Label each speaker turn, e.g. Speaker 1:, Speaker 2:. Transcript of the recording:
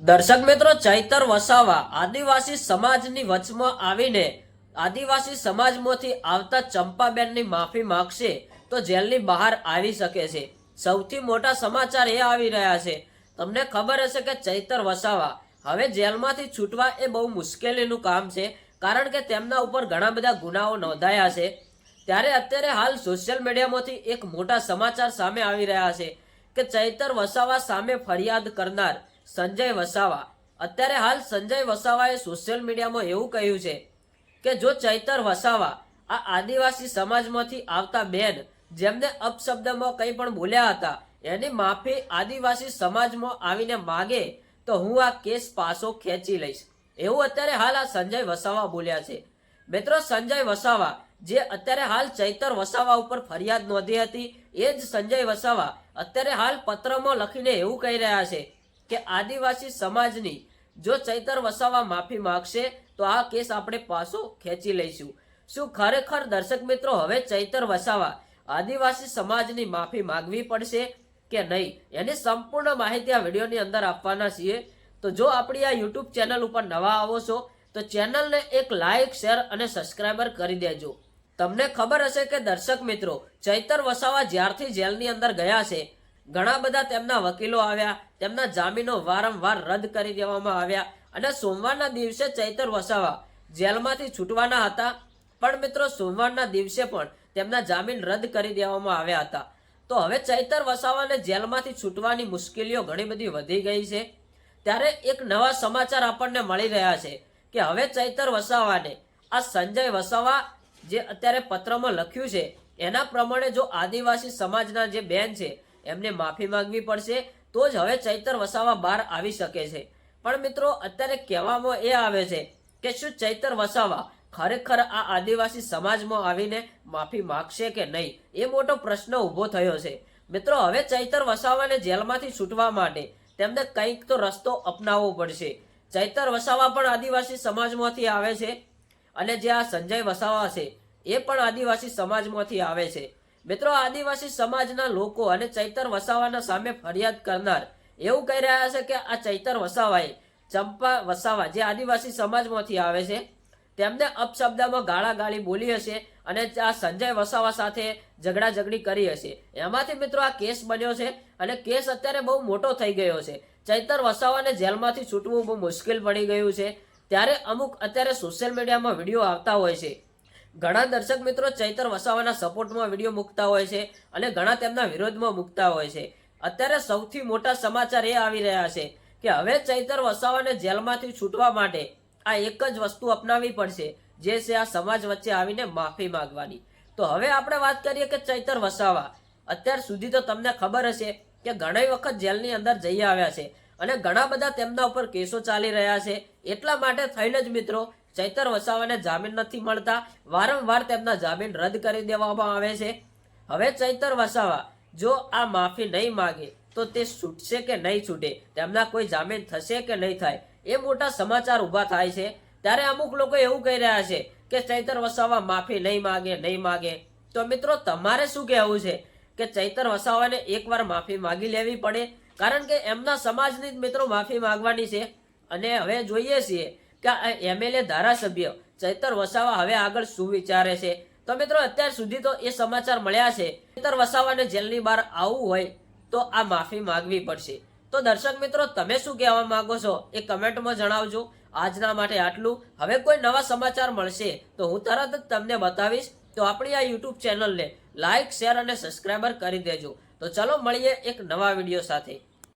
Speaker 1: દર્શક મિત્રો, ચૈતર વસાવા આદિવાસી સમાજની વચમાં આવીને આદિવાસી સમાજમાંથી આવતા ચંપાબેનની માફી માગશે તો જેલની બહાર આવી શકે છે. સૌથી મોટા સમાચાર એ આવી રહ્યા છે. તમને ખબર હશે કે ચૈતર વસાવા હવે જેલમાંથી છૂટવા એ બહુ મુશ્કેલીનું કામ છે, કારણ કે તેમના ઉપર ઘણા બધા ગુનાઓ નોંધાયા છે. ત્યારે અત્યારે હાલ સોશિયલ મીડિયામાંથી એક મોટા સમાચાર સામે આવી રહ્યા છે કે ચૈતર વસાવા સામે ફરિયાદ કરનાર સંજય વસાવા. અત્યારે હાલ સંજય વસાવાએ સોશિયલ મીડિયામાં એવું કહ્યું છે કે જો ચૈતર વસાવા આ આદિવાસી સમાજમાંથી આવતા બેન જેમને અપશબ્દમાં કંઈ પણ બોલ્યા હતા, એની માફી આદિવાસી સમાજમાં આવીને માગે, તો હું આ કેસ પાછો ખેંચી લઈશ. એવું અત્યારે હાલ આ સંજય વસાવા બોલ્યા છે. મિત્રો, સંજય વસાવા જે અત્યારે હાલ ચૈતર વસાવા ઉપર ફરિયાદ નોંધી હતી, એ જ સંજય વસાવા અત્યારે હાલ પત્રમાં લખીને એવું કહી રહ્યા છે કે આદિવાસી સમાજની જો ચૈતર વસાવા માફી માંગશે, તો આ કેસ આપણે પાછો ખેંચી લઈશું. શું ખરેખર દર્શક મિત્રો હવે ચૈતર વસાવા આદિવાસી સમાજની માફી માંગવી પડશે કે નહીં? એની સંપૂર્ણ માહિતી આ વિડીયોની અંદર આપવાના છીએ. તો જો આપણી આ યુટ્યુબ ચેનલ ઉપર નવા આવો છો, તો ચેનલને એક લાઇક શેર અને સબસ્ક્રાઈબર કરી દેજો. તમને ખબર હશે કે દર્શક મિત્રો, ચૈતર વસાવા જ્યારથી જેલની અંદર ગયા છે ઘણા બધા તેમના વકીલો આવ્યા, તેમના જામીનો વારંવાર રદ કરી દેવામાં આવ્યા અને સોમવારના દિવસે ચૈતર વસાવા જેલમાંથી છૂટવાના હતા. પણ મિત્રો, સોમવારના દિવસે પણ તેમના જામીન રદ કરી દેવામાં આવ્યા હતા. તો હવે ચૈતર વસાવાને જેલમાંથી છૂટવાની મુશ્કેલીઓ ઘણી બધી વધી ગઈ છે. ત્યારે એક નવા સમાચાર આપણને મળી રહ્યા છે કે હવે ચૈતર વસાવાને આ સંજય વસાવા જે અત્યારે પત્રમાં લખ્યું છે, એના પ્રમાણે જો આદિવાસી સમાજના જે બેન છે એમને માફી માંગવી પડશે, તો જ હવે ચૈતર વસાવા બહાર આવી શકે છે. પણ મિત્રો, અત્યારે કહેવામાં એ આવે છે કે શું ચૈતર વસાવા ખરેખર આ આદિવાસી સમાજમાં આવીને માફી માગશે કે નહીં? એ મોટો પ્રશ્ન ઊભો થયો છે. મિત્રો, હવે ચૈતર વસાવાને જેલમાંથી છૂટવા માટે તેમને કંઈક તો રસ્તો અપનાવવો પડશે. ચૈતર વસાવા પણ આદિવાસી સમાજમાંથી આવે છે. અને જે આ સંજય વસાવા છે, એ પણ આદિવાસી સમાજમાંથી આવે છે. મિત્રો, આદિવાસી સમાજના લોકો અને ચૈતર વસાવાના સામે ફરિયાદ કરનાર એવું કહી રહ્યા છે કે આ ચૈતર વસાવાએ ચંપા વસાવા જે આદિવાસી સમાજમાંથી આવે છે, તેમને અપશબ્દમાં ગાળા ગાળી બોલી હશે અને આ સંજય વસાવા સાથે ઝઘડા ઝઘડી કરી હશે. એમાંથી મિત્રો આ કેસ બન્યો છે અને કેસ અત્યારે બહુ મોટો થઈ ગયો છે. ચૈતર વસાવાને જેલમાંથી છૂટવું બહુ મુશ્કેલ પડી ગયું છે. ત્યારે અમુક અત્યારે સોશિયલ મીડિયામાં વીડિયો આવતા હોય છે. ઘણા દર્શક મિત્રો ચૈતર વસાવાના સપોર્ટમાં વીડિયો મૂકતા હોય છે અને ઘણા તેમના વિરોધમાં મૂકતા હોય છે. અત્યારે સૌથી મોટા સમાચાર એ આવી રહ્યા છે કે હવે ચૈતર વસાવાને જેલમાંથી છૂટવા માટે આ એક જ વસ્તુ અપનાવવી પડશે, જે છે આ સમાજ વચ્ચે આવીને માફી માંગવાની. તો હવે આપણે વાત કરીએ કે ચૈતર વસાવા, અત્યાર સુધી તો તમને ખબર હશે કે ઘણી વખત જેલની અંદર જઈ આવ્યા છે. અને ઘણા બધા તેમના ઉપર કેસો ચાલી રહ્યા છે. એટલા માટે થઈને જ મિત્રો, ચૈતર વસાવાને જામીન નથી મળતા. વારંવાર તેમના જામીન રદ કરી દેવામાં આવે છે. હવે ચૈતર વસાવા, જો આ માફી નહીં માગે, તો તે છૂટશે કે નહીં છૂટે? તેમના કોઈ જામીન થશે કે નહીં થાય? એ મોટા સમાચાર ઊભા થાય છે. ત્યારે અમુક લોકો એવું કહી રહ્યા છે કે ચૈતર વસાવા માફી નહીં માગે નહીં માગે. તો મિત્રો, તમારે શું કહેવું છે કે ચૈતર વસાવાને એકવાર માફી માગી લેવી પડે? કારણ કે એમના સમાજની જ મિત્રો માફી માંગવાની છે. અને હવે જોઈએ છીએ કે એમએલએ ધારાસભ્ય ચૈતર વસાવા હવે આગળ શું વિચારે છે. તો મિત્રો, અત્યાર સુધી તો એ સમાચાર મળ્યા છે. ચૈતર વસાવાને જેલની બહાર આવવું હોય તો આ માફી માંગવી પડશે. તો દર્શક મિત્રો, તમે શું કહેવા માંગો છો એ કમેન્ટમાં જણાવજો. આજના માટે આટલું. હવે કોઈ નવા સમાચાર મળશે તો હું તરત જ તમને બતાવીશ. તો આપણી આ યુટ્યુબ ચેનલને લાઇક શેર અને સબસ્ક્રાઈબર કરી દેજો. તો ચાલો મળીએ એક નવા વીડિયો સાથે.